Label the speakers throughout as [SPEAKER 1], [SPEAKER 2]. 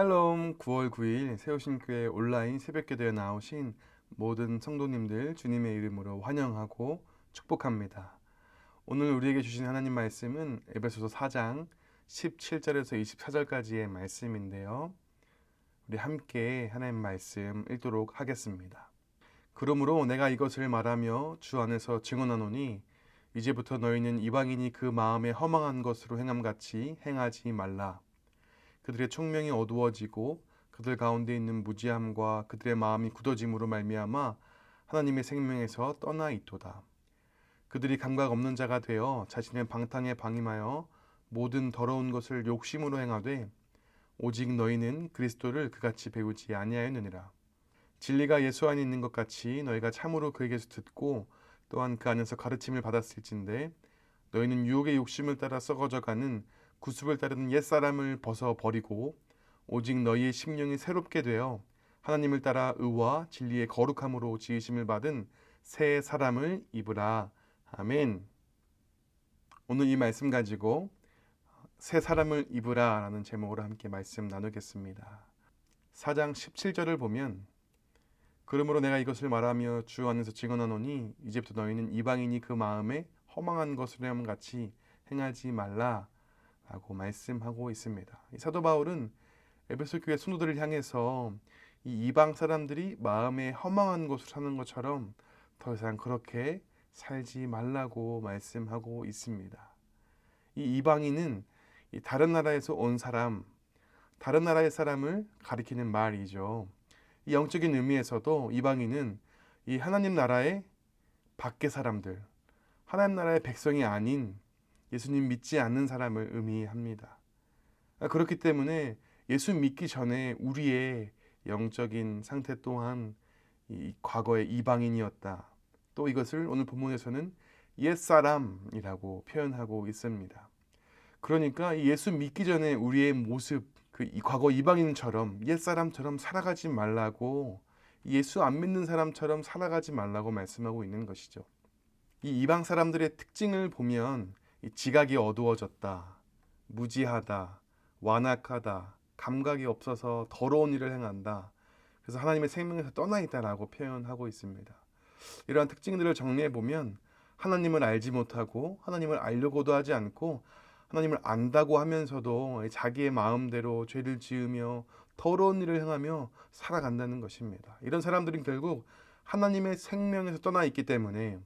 [SPEAKER 1] 샬롬 9월 9일 세우신교회 온라인 새벽기도에 나오신 모든 성도님들 주님의 이름으로 환영하고 축복합니다. 오늘 우리에게 주신 하나님 말씀은 에베소서 4장 17절에서 24절까지의 말씀인데요. 우리 함께 하나님 말씀 읽도록 하겠습니다. 그러므로 내가 이것을 말하며 주 안에서 증언하노니 이제부터 너희는 이방인이 그 마음에 허망한 것으로 행함같이 행하지 말라. 그들의 총명이 어두워지고 그들 가운데 있는 무지함과 그들의 마음이 굳어짐으로 말미암아 하나님의 생명에서 떠나 있도다. 그들이 감각 없는 자가 되어 자신의 방탕에 방임하여 모든 더러운 것을 욕심으로 행하되 오직 너희는 그리스도를 그같이 배우지 아니하였느니라. 진리가 예수 안에 있는 것 같이 너희가 참으로 그에게서 듣고 또한 그 안에서 가르침을 받았을진데 너희는 유혹의 욕심을 따라 썩어져가는 구습을 따르는 옛 사람을 벗어 버리고 오직 너희의 심령이 새롭게 되어 하나님을 따라 의와 진리의 거룩함으로 지으심을 받은 새 사람을 입으라. 아멘. 오늘 이 말씀 가지고 새 사람을 입으라라는 제목으로 함께 말씀 나누겠습니다. 4장 17절을 보면 그러므로 내가 이것을 말하며 주 안에서 증언하노니 이제부터 너희는 이방인이 그 마음에 허망한 것으로 함 같이 행하지 말라 라고 말씀하고 있습니다. 사도 바울은 에베소 교회 순도들을 향해서 이 이방 사람들이 마음에 허망한 것을 사는 것처럼 더 이상 그렇게 살지 말라고 말씀하고 있습니다. 이 이방인은 이 다른 나라에서 온 사람, 다른 나라의 사람을 가리키는 말이죠. 이 영적인 의미에서도 이방인은 이 하나님 나라의 밖의 사람들, 하나님 나라의 백성이 아닌 예수님 믿지 않는 사람을 의미합니다. 그렇기 때문에 예수 믿기 전에 우리의 영적인 상태 또한 이 과거의 이방인이었다. 또 이것을 오늘 본문에서는 옛사람이라고 표현하고 있습니다. 그러니까 예수 믿기 전에 우리의 모습, 그 과거 이방인처럼 옛사람처럼 살아가지 말라고 예수 안 믿는 사람처럼 살아가지 말라고 말씀하고 있는 것이죠. 이 이방 사람들의 특징을 보면 지각이 어두워졌다, 무지하다, 완악하다, 감각이 없어서 더러운 일을 행한다. 그래서 하나님의 생명에서 떠나 있다라고 표현하고 있습니다. 이러한 특징들을 정리해 보면 하나님을 알지 못하고 하나님을 알려고도 하지 않고 하나님을 안다고 하면서도 자기의 마음대로 죄를 지으며 더러운 일을 행하며 살아간다는 것입니다. 이런 사람들은 결국 하나님의 생명에서 떠나 있기 때문에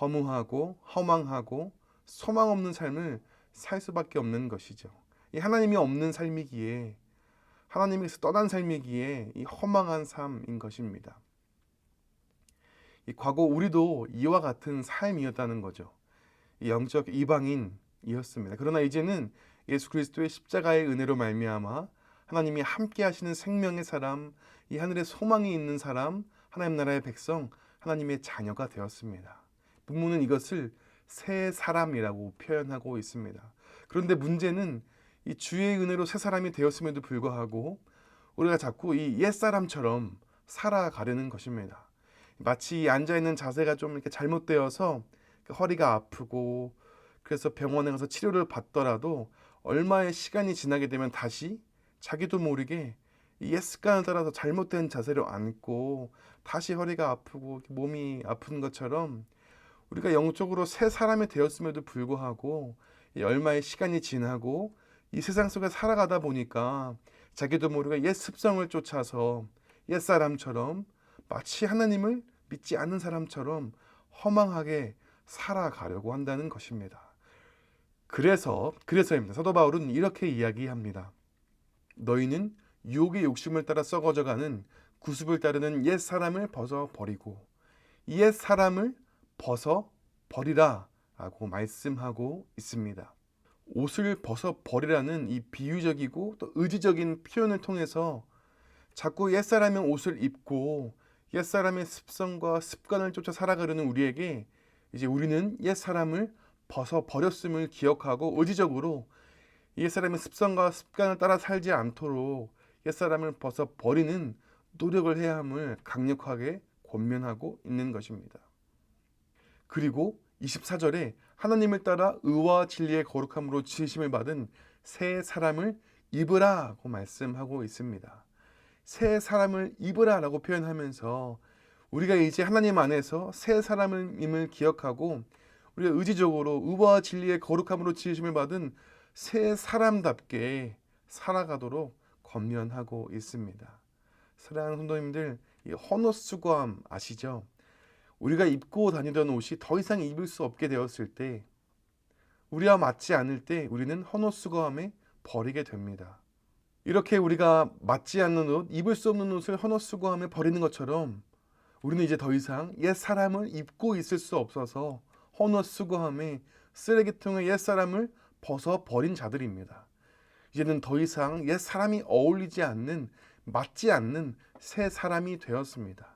[SPEAKER 1] 허무하고 허망하고 소망 없는 삶을 살 수밖에 없는 것이죠. 이 하나님이 없는 삶이기에 하나님에서 떠난 삶이기에 이 허망한 삶인 것입니다. 이 과거 우리도 이와 같은 삶이었다는 거죠. 이 영적 이방인이었습니다. 그러나 이제는 예수 그리스도의 십자가의 은혜로 말미암아 하나님이 함께 하시는 생명의 사람, 이 하늘에 소망이 있는 사람, 하나님 나라의 백성, 하나님의 자녀가 되었습니다. 본문은 이것을 새 사람이라고 표현하고 있습니다. 그런데 문제는 이 주의 은혜로 새 사람이 되었음에도 불구하고 우리가 자꾸 이 옛 사람처럼 살아가려는 것입니다. 마치 앉아 있는 자세가 좀 이렇게 잘못되어서 허리가 아프고 그래서 병원에 가서 치료를 받더라도 얼마의 시간이 지나게 되면 다시 자기도 모르게 옛 습관을 따라서 잘못된 자세로 앉고 다시 허리가 아프고 몸이 아픈 것처럼 우리가 영적으로 새 사람이 되었음에도 불구하고 얼마의 시간이 지나고 이 세상 속에 살아가다 보니까 자기도 모르게 옛 습성을 쫓아서 옛 사람처럼 마치 하나님을 믿지 않는 사람처럼 허망하게 살아가려고 한다는 것입니다. 그래서 그래서입니다. 사도 바울은 이렇게 이야기합니다. 너희는 유혹의 욕심을 따라 썩어져가는 구습을 따르는 옛 사람을 벗어 버리고 옛 사람을 벗어 버리라 라고 말씀하고 있습니다. 옷을 벗어 버리라는 이 비유적이고 또 의지적인 표현을 통해서 자꾸 옛사람의 옷을 입고 옛사람의 습성과 습관을 쫓아 살아가려는 우리에게 이제 우리는 옛사람을 벗어 버렸음을 기억하고 의지적으로 옛사람의 습성과 습관을 따라 살지 않도록 옛사람을 벗어 버리는 노력을 해야 함을 강력하게 권면하고 있는 것입니다. 그리고 24절에 하나님을 따라 의와 진리의 거룩함으로 지으심을 받은 새 사람을 입으라고 말씀하고 있습니다. 새 사람을 입으라라고 표현하면서 우리가 이제 하나님 안에서 새 사람임을 기억하고 우리가 의지적으로 의와 진리의 거룩함으로 지으심을 받은 새 사람답게 살아가도록 권면하고 있습니다. 사랑하는 성도님들, 이 헌옷수고함 아시죠? 우리가 입고 다니던 옷이 더 이상 입을 수 없게 되었을 때, 우리와 맞지 않을 때 우리는 헌옷수고함에 버리게 됩니다. 이렇게 우리가 맞지 않는 옷, 입을 수 없는 옷을 헌옷수고함에 버리는 것처럼 우리는 이제 더 이상 옛 사람을 입고 있을 수 없어서 헌옷수고함에 쓰레기통에 옛 사람을 벗어 버린 자들입니다. 이제는 더 이상 옛 사람이 어울리지 않는 맞지 않는 새 사람이 되었습니다.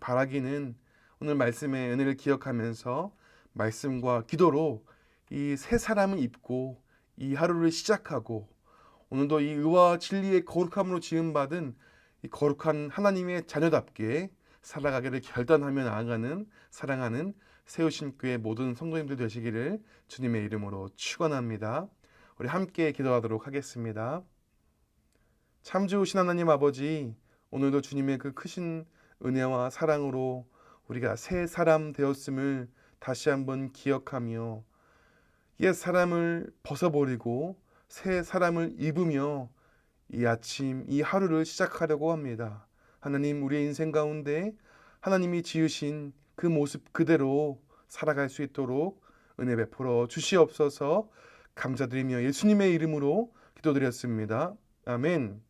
[SPEAKER 1] 바라기는 오늘 말씀의 은혜를 기억하면서 말씀과 기도로 이 새 사람을 입고 이 하루를 시작하고 오늘도 이 의와 진리의 거룩함으로 지음받은 이 거룩한 하나님의 자녀답게 살아가기를 결단하며 나아가는 사랑하는 세우신 교회 모든 성도님들 되시기를 주님의 이름으로 축원합니다. 우리 함께 기도하도록 하겠습니다. 참 좋으신 하나님 아버지, 오늘도 주님의 그 크신 은혜와 사랑으로 우리가 새 사람 되었음을 다시 한번 기억하며 옛 사람을 벗어버리고 새 사람을 입으며 이 아침 이 하루를 시작하려고 합니다. 하나님 우리의 인생 가운데 하나님이 지으신 그 모습 그대로 살아갈 수 있도록 은혜 베풀어 주시옵소서 감사드리며 예수님의 이름으로 기도드렸습니다. 아멘.